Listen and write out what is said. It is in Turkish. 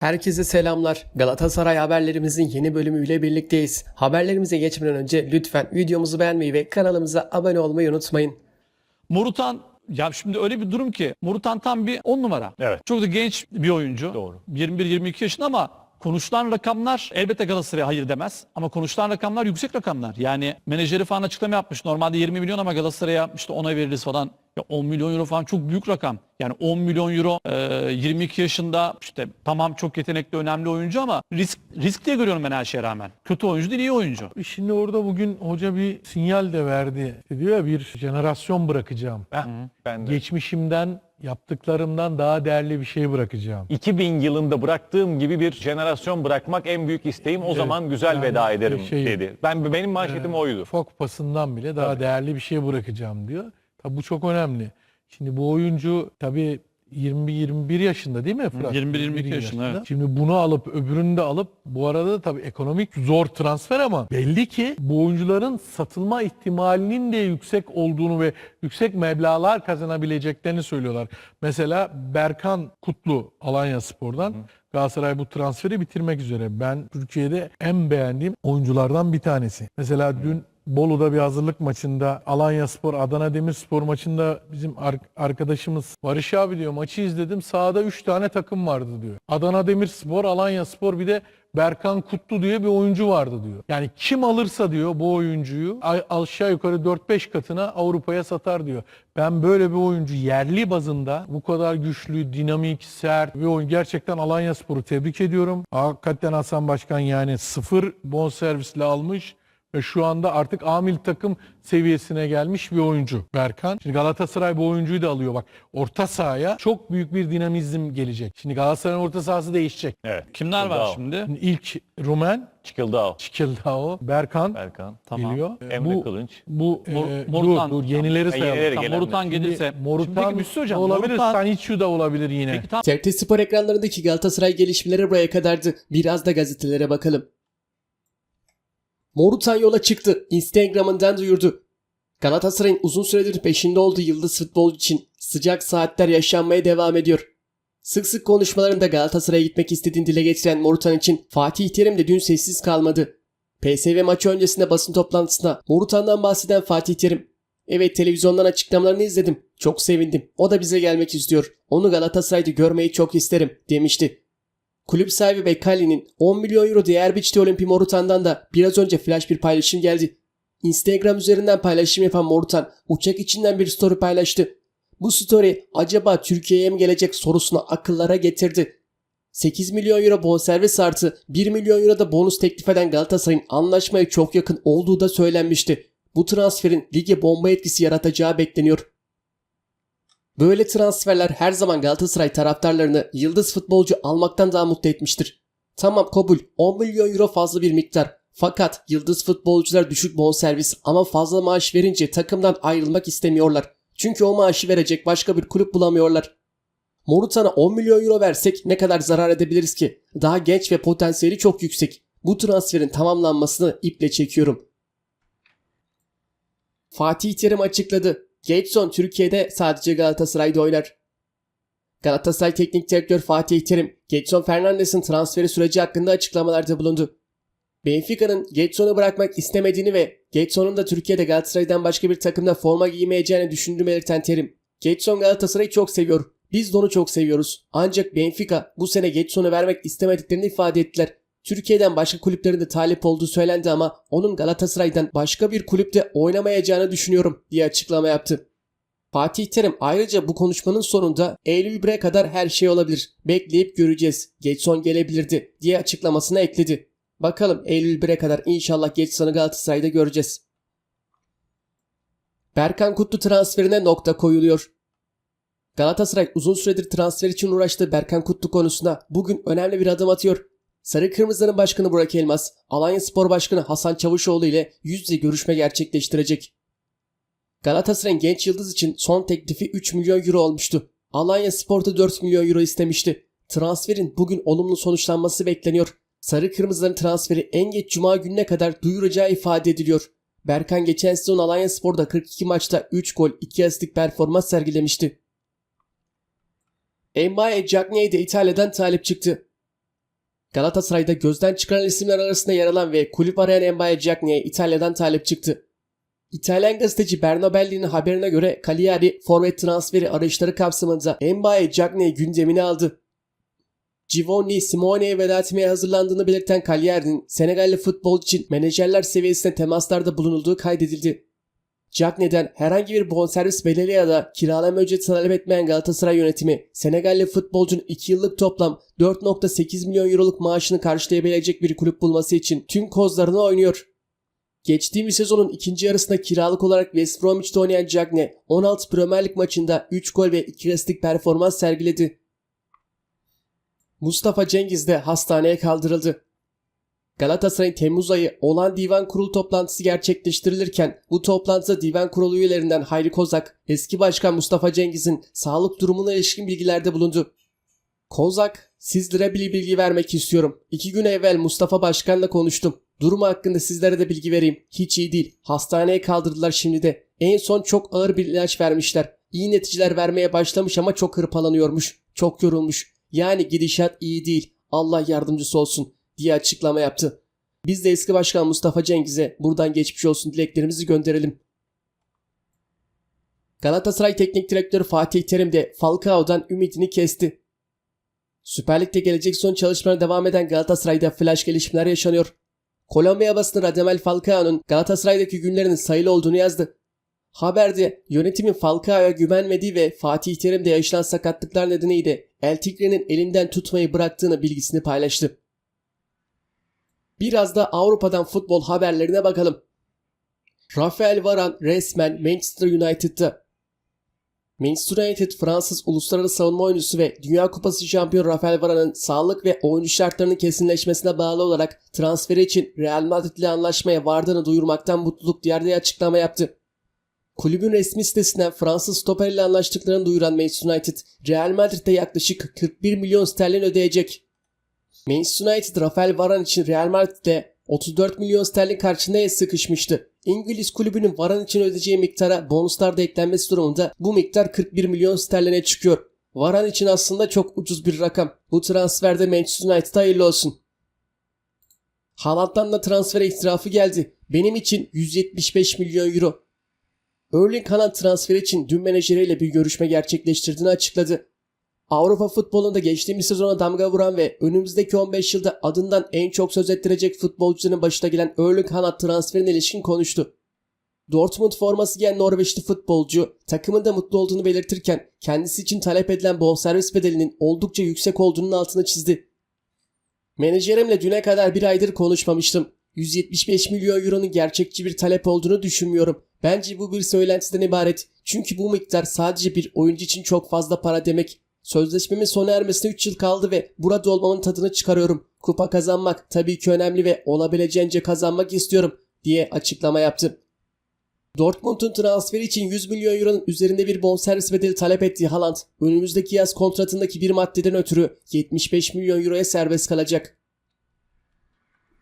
Herkese selamlar. Galatasaray haberlerimizin yeni bölümüyle birlikteyiz. Haberlerimize geçmeden önce lütfen videomuzu beğenmeyi ve kanalımıza abone olmayı unutmayın. Morutan ya şimdi öyle bir durum ki Morutan tam bir 10 numara. Evet. Çok da genç bir oyuncu. Doğru. 21-22 yaşında ama konuşulan rakamlar elbette Galatasaray'a hayır demez. Ama konuşulan rakamlar yüksek rakamlar. Yani menajeri falan açıklama yapmış. Normalde 20 milyon ama Galatasaray'a işte ona veririz falan. Ya 10 milyon euro falan çok büyük rakam. Yani 10 milyon euro e, 22 yaşında işte tamam çok yetenekli önemli oyuncu ama risk risk diye görüyorum ben her şeye rağmen. Kötü oyuncu değil iyi oyuncu. Şimdi orada bugün hoca bir sinyal de verdi. Diyor ya bir jenerasyon bırakacağım. Heh, ben de. Geçmişimden, yaptıklarımdan daha değerli bir şey bırakacağım. 2000 yılında bıraktığım gibi bir jenerasyon bırakmak en büyük isteğim. O zaman güzel yani veda ederim şey- dedi. Ben benim manşetim oydu. Ufak kupasından bile daha değerli bir şey bırakacağım diyor. Tabii bu çok önemli. Şimdi bu oyuncu tabii 20-21 yaşında değil mi Fırat? 21-22 21 yaşında, evet. Şimdi bunu alıp öbürünü de alıp bu arada da tabii ekonomik zor transfer ama belli ki bu oyuncuların satılma ihtimalinin de yüksek olduğunu ve yüksek meblağlar kazanabileceklerini söylüyorlar. Mesela Berkan Kutlu Alanya Spor'dan Galatasaray bu transferi bitirmek üzere. Ben Türkiye'de en beğendiğim oyunculardan bir tanesi. Mesela dün Bolu'da bir hazırlık maçında Alanya Spor, Adana Demirspor maçında bizim ar- arkadaşımız Barış abi diyor maçı izledim sahada 3 tane takım vardı diyor. Adana Demirspor, Alanya Spor bir de Berkan Kutlu diye bir oyuncu vardı diyor. Yani kim alırsa diyor bu oyuncuyu aşağı yukarı 4-5 katına Avrupa'ya satar diyor. Ben böyle bir oyuncu yerli bazında bu kadar güçlü, dinamik, sert bir oyun. Gerçekten Alanya Spor'u tebrik ediyorum. Hakikaten Hasan Başkan yani sıfır bonservisle almış ve şu anda artık amil takım seviyesine gelmiş bir oyuncu Berkan. Şimdi Galatasaray bu oyuncuyu da alıyor bak. Orta sahaya çok büyük bir dinamizm gelecek. Şimdi Galatasaray'ın orta sahası değişecek. Evet. Kimler var Çıkıldao. şimdi? Şimdi ilk Rumen, Çıkıldao. Çikildao, Berkan Berkan. Tamam. geliyor. Emre bu, Kılınç. bu Mor- e, Morutan. dur, dur yenileri Ha, sayalım. yenileri Tam gelenler. Morutan Şimdi gelirse. Şimdi Morutan peki Müslü hocam. olabilir, Morutan- Sanичu da olabilir yine. Peki tamam. TRT Spor ekranlarındaki Galatasaray gelişmeleri buraya kadardı. Biraz da gazetelere bakalım. Morutan yola çıktı. Instagram'ından duyurdu. Galatasaray'ın uzun süredir peşinde olduğu yıldız futbolcu için sıcak saatler yaşanmaya devam ediyor. Sık sık konuşmalarında Galatasaray'a gitmek istediğini dile getiren Morutan için Fatih Terim de dün sessiz kalmadı. PSV maçı öncesinde basın toplantısında Morutan'dan bahseden Fatih Terim Evet televizyondan açıklamalarını izledim. Çok sevindim. O da bize gelmek istiyor. Onu Galatasaray'da görmeyi çok isterim demişti. Kulüp sahibi Bekkali'nin 10 milyon euro değer biçtiği Olimpi Morutan'dan da biraz önce flash bir paylaşım geldi. Instagram üzerinden paylaşım yapan Morutan uçak içinden bir story paylaştı. Bu story acaba Türkiye'ye mi gelecek sorusunu akıllara getirdi. 8 milyon euro bonservis artı 1 milyon euro da bonus teklif eden Galatasaray'ın anlaşmaya çok yakın olduğu da söylenmişti. Bu transferin lige bomba etkisi yaratacağı bekleniyor. Böyle transferler her zaman Galatasaray taraftarlarını yıldız futbolcu almaktan daha mutlu etmiştir. Tamam kabul 10 milyon euro fazla bir miktar. Fakat yıldız futbolcular düşük bonservis ama fazla maaş verince takımdan ayrılmak istemiyorlar. Çünkü o maaşı verecek başka bir kulüp bulamıyorlar. Morutan'a 10 milyon euro versek ne kadar zarar edebiliriz ki? Daha genç ve potansiyeli çok yüksek. Bu transferin tamamlanmasını iple çekiyorum. Fatih Terim açıkladı. Getson Türkiye'de sadece Galatasaray'da oynar. Galatasaray Teknik Direktör Fatih Terim, Getson Fernandes'in transferi süreci hakkında açıklamalarda bulundu. Benfica'nın Getson'u bırakmak istemediğini ve Getson'un da Türkiye'de Galatasaray'dan başka bir takımda forma giymeyeceğini düşündüğünü belirten Terim. Getson Galatasaray'ı çok seviyor. Biz de onu çok seviyoruz. Ancak Benfica bu sene Getson'u vermek istemediklerini ifade ettiler. Türkiye'den başka kulüplerin de talip olduğu söylendi ama onun Galatasaray'dan başka bir kulüpte oynamayacağını düşünüyorum diye açıklama yaptı. Fatih Terim ayrıca bu konuşmanın sonunda Eylül 1'e kadar her şey olabilir. Bekleyip göreceğiz. Getson gelebilirdi diye açıklamasına ekledi. Bakalım Eylül 1'e kadar inşallah Getson'u Galatasaray'da göreceğiz. Berkan Kutlu transferine nokta koyuluyor. Galatasaray uzun süredir transfer için uğraştığı Berkan Kutlu konusunda bugün önemli bir adım atıyor. Sarı Kırmızıların başkanı Burak Elmas, Alanya Spor Başkanı Hasan Çavuşoğlu ile yüz yüze görüşme gerçekleştirecek. Galatasaray'ın genç yıldız için son teklifi 3 milyon euro olmuştu. Alanya Spor'da 4 milyon euro istemişti. Transferin bugün olumlu sonuçlanması bekleniyor. Sarı Kırmızıların transferi en geç Cuma gününe kadar duyuracağı ifade ediliyor. Berkan geçen sezon Alanya Spor'da 42 maçta 3 gol 2 asistlik performans sergilemişti. Mbaye Cagney'e de İtalya'dan talip çıktı. Galatasaray'da gözden çıkarılan isimler arasında yer alan ve kulüp arayan Mbaye Cagney'e İtalya'dan talip çıktı. İtalyan gazeteci Berno Belli'nin haberine göre Cagliari forvet transferi arayışları kapsamında Mbaye Cagney gündemine aldı. Givonni Simone'ye veda etmeye hazırlandığını belirten Cagliari'nin Senegalli futbolcu için menajerler seviyesinde temaslarda bulunulduğu kaydedildi. Cagney'den herhangi bir bonservis bedeli ya da kiralama ücreti talep etmeyen Galatasaray yönetimi Senegalli futbolcunun 2 yıllık toplam 4.8 milyon euroluk maaşını karşılayabilecek bir kulüp bulması için tüm kozlarını oynuyor. Geçtiğimiz sezonun ikinci yarısında kiralık olarak West Bromwich'te oynayan Cagney 16 Premier Lig maçında 3 gol ve 2 asistlik performans sergiledi. Mustafa Cengiz de hastaneye kaldırıldı. Galatasaray'ın Temmuz ayı olan divan kurulu toplantısı gerçekleştirilirken bu toplantıda divan kurulu üyelerinden Hayri Kozak, eski başkan Mustafa Cengiz'in sağlık durumuna ilişkin bilgilerde bulundu. Kozak, sizlere bir bilgi vermek istiyorum. İki gün evvel Mustafa Başkan'la konuştum. Durumu hakkında sizlere de bilgi vereyim. Hiç iyi değil. Hastaneye kaldırdılar şimdi de. En son çok ağır bir ilaç vermişler. İyi neticeler vermeye başlamış ama çok hırpalanıyormuş. Çok yorulmuş. Yani gidişat iyi değil. Allah yardımcısı olsun diye açıklama yaptı. Biz de eski başkan Mustafa Cengiz'e buradan geçmiş olsun dileklerimizi gönderelim. Galatasaray Teknik Direktörü Fatih Terim de Falcao'dan ümidini kesti. Süper Lig'de gelecek son çalışmalarına devam eden Galatasaray'da flash gelişmeler yaşanıyor. Kolombiya basını Radamel Falcao'nun Galatasaray'daki günlerinin sayılı olduğunu yazdı. Haberde yönetimin Falcao'ya güvenmediği ve Fatih Terim'de yaşanan sakatlıklar nedeniyle El Tigre'nin elinden tutmayı bıraktığını bilgisini paylaştı. Biraz da Avrupa'dan futbol haberlerine bakalım. Rafael Varane resmen Manchester United'da. Manchester United Fransız uluslararası savunma oyuncusu ve Dünya Kupası şampiyonu Rafael Varane'ın sağlık ve oyuncu şartlarının kesinleşmesine bağlı olarak transferi için Real Madrid ile anlaşmaya vardığını duyurmaktan mutluluk duyar diye açıklama yaptı. Kulübün resmi sitesinden Fransız stoper ile anlaştıklarını duyuran Manchester United, Real Madrid'de yaklaşık 41 milyon sterlin ödeyecek. Manchester United Rafael Varane için Real Madrid'de 34 milyon sterlin karşılığında sıkışmıştı. İngiliz kulübünün Varane için ödeyeceği miktara bonuslar da eklenmesi durumunda bu miktar 41 milyon sterline çıkıyor. Varane için aslında çok ucuz bir rakam. Bu transferde Manchester United'a hayırlı olsun. Haaland'dan da transfer itirafı geldi. Benim için 175 milyon euro. Erling Haaland transferi için dün menajeriyle bir görüşme gerçekleştirdiğini açıkladı. Avrupa futbolunda geçtiğimiz sezona damga vuran ve önümüzdeki 15 yılda adından en çok söz ettirecek futbolcuların başına gelen Erling Haaland transferine ilişkin konuştu. Dortmund forması giyen Norveçli futbolcu takımın da mutlu olduğunu belirtirken kendisi için talep edilen bonservis bedelinin oldukça yüksek olduğunun altını çizdi. Menajerimle düne kadar bir aydır konuşmamıştım. 175 milyon euronun gerçekçi bir talep olduğunu düşünmüyorum. Bence bu bir söylentiden ibaret. Çünkü bu miktar sadece bir oyuncu için çok fazla para demek. Sözleşmemin sona ermesine 3 yıl kaldı ve burada olmamın tadını çıkarıyorum. Kupa kazanmak tabii ki önemli ve olabileceğince kazanmak istiyorum diye açıklama yaptı. Dortmund'un transferi için 100 milyon euronun üzerinde bir bonservis bedeli talep ettiği Haaland, önümüzdeki yaz kontratındaki bir maddeden ötürü 75 milyon euroya serbest kalacak.